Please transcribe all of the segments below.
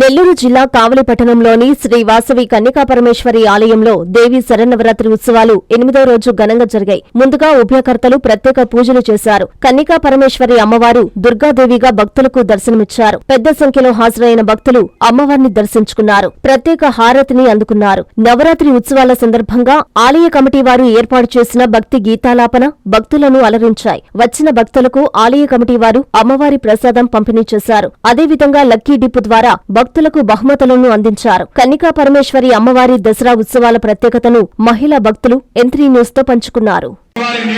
నెల్లూరు జిల్లా కావలి పట్టణంలోని శ్రీ వాసవి కన్నికాపరమేశ్వరి ఆలయంలో దేవి శరన్నవరాత్రి ఉత్సవాలు ఎనిమిదో రోజు ఘనంగా జరిగాయి. ముందుగా ఉభయకర్తలు ప్రత్యేక పూజలు చేశారు. కన్నికా పరమేశ్వరి అమ్మవారు దుర్గాదేవిగా భక్తులకు దర్శనమిచ్చారు. పెద్ద సంఖ్యలో హాజరైన భక్తులు అమ్మవారిని దర్శించుకున్నారు. ప్రత్యేక హారతిని అందుకున్నారు. నవరాత్రి ఉత్సవాల సందర్భంగా ఆలయ కమిటీ వారు ఏర్పాటు చేసిన భక్తి గీతాలాపన భక్తులను అలరించాయి. వచ్చిన భక్తులకు ఆలయ కమిటీ వారు అమ్మవారి ప్రసాదం పంపిణీ చేశారు. అదేవిధంగా లక్కీ డిప్పు ద్వారా భక్తులకు బహుమతులను అందించారు. కన్నికా పరమేశ్వరి అమ్మవారి దసరా ఉత్సవాల ప్రత్యేకతను మహిళా భక్తులు ఎంత్రీ న్యూస్తో పంచుకున్నారు వారికి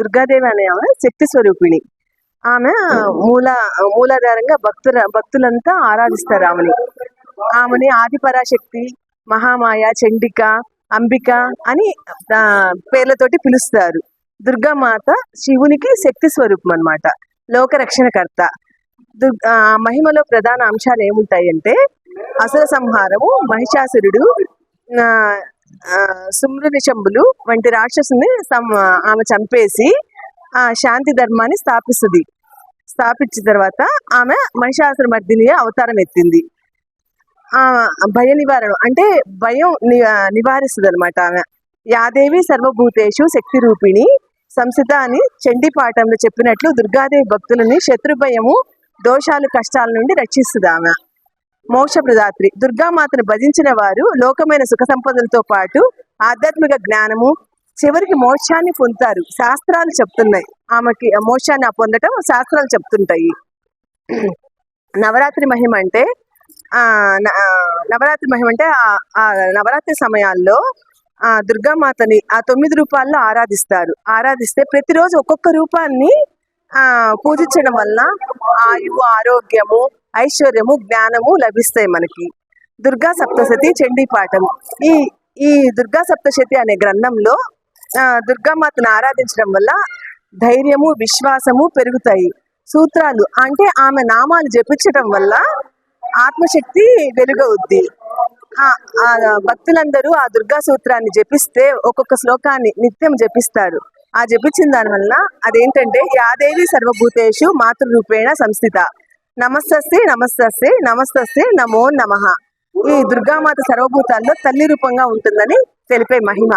దుర్గాదేవి అనే ఆమె శక్తి స్వరూపిణి ఆమె మూల మూలాధారంగా భక్తుల భక్తులంతా ఆరాధిస్తారు ఆమెని. ఆమెని ఆదిపరాశక్తి మహామాయ చండిక అంబిక అని పేర్లతోటి పిలుస్తారు. దుర్గామాత శివునికి శక్తి స్వరూపం అన్నమాట. లోకరక్షణకర్త. దుర్ ఆ మహిమలో ప్రధాన అంశాలు ఏముంటాయంటే అసుర సంహారము మహిషాసురుడు ఆ, శంభులు వంటి రాక్షసుని సం- ఆమె చంపేసి ఆ శాంతి ధర్మాన్ని స్థాపిస్తుంది. స్థాపించిన తర్వాత ఆమె మహిషాసుర మర్దిని అవతారం ఎత్తింది. ఆ భయ నివారణ అంటే భయం ని నివారిస్తుంది అనమాట ఆమె. యాదేవి సర్వభూతేషు శక్తి రూపిణి సంసిత అని చండీ పాఠంలో చెప్పినట్లు దుర్గాదేవి భక్తులని శత్రు భయము దోషాలు కష్టాల నుండి రక్షిస్తుంది ఆమె. మోక్షప్రదాత్రి. దుర్గామాతను భజించిన వారు లోకమైన సుఖ సంపదలతో పాటు ఆధ్యాత్మిక జ్ఞానము చివరికి మోక్షాన్ని పొందుతారు. శాస్త్రాలు చెప్తున్నాయి. ఆమెకి మోక్షాన్ని పొందటం శాస్త్రాలు చెప్తుంటాయి. నవరాత్రి మహిమ అంటే నవరాత్రి మహిమ అంటే ఆ- ఆ నవరాత్రి సమయాల్లో ఆ దుర్గామాతని ఆ తొమ్మిది రూపాల్లో ఆరాధిస్తారు. ఆరాధిస్తే ప్రతిరోజు ఒక్కొక్క రూపాన్ని ఆ పూజించడం వల్ల ఆయువు ఆరోగ్యము ఐశ్వర్యము జ్ఞానము లభిస్తాయి మనకి. దుర్గా సప్తశతి చండీ పాఠం. ఈ ఈ దుర్గా సప్తశతి అనే గ్రంథంలో దుర్గామాతను ఆరాధించడం వల్ల ధైర్యము విశ్వాసము పెరుగుతాయి. సూత్రాలు అంటే ఆమె నామాలు జపించడం వల్ల ఆత్మశక్తి వెలుగవుద్ది. భక్తులందరూ ఆ దుర్గా సూత్రాన్ని జపిస్తే ఒక్కొక్క శ్లోకాన్ని నిత్యం జపిస్తారు. ఆ జపించిన దానివల్ల అదేంటంటే యాదేవి సర్వభూతేషు మాతృరూపేణ సంస్థిత. నమస్తస్తే నమస్తస్తే నమస్తస్తే నమో నమ. ఈ దుర్గామాత సర్వభూతాల్లో తల్లి రూపంగా ఉంటుందని తెలిపే మహిమ.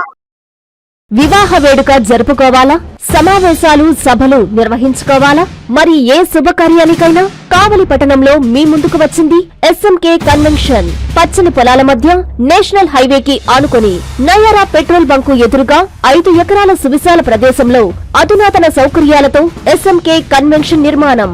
వివాహ వేడుక జరుపుకోవాలా? సమావేశాలు సభలు నిర్వహించుకోవాలా? మరి ఏ శుభకార్యానికైనా కావలి పట్టణంలో మీ ముందుకు వచ్చింది ఎస్ఎంకే కన్వెన్షన్. పచ్చని పొలాల మధ్య నేషనల్ హైవేకి ఆనుకొని నయారా పెట్రోల్ బంకు ఎదురుగా ఐదు ఎకరాల సువిశాల ప్రదేశంలో అధునాతన సౌకర్యాలతో ఎస్ఎంకే కన్వెన్షన్ నిర్మాణం.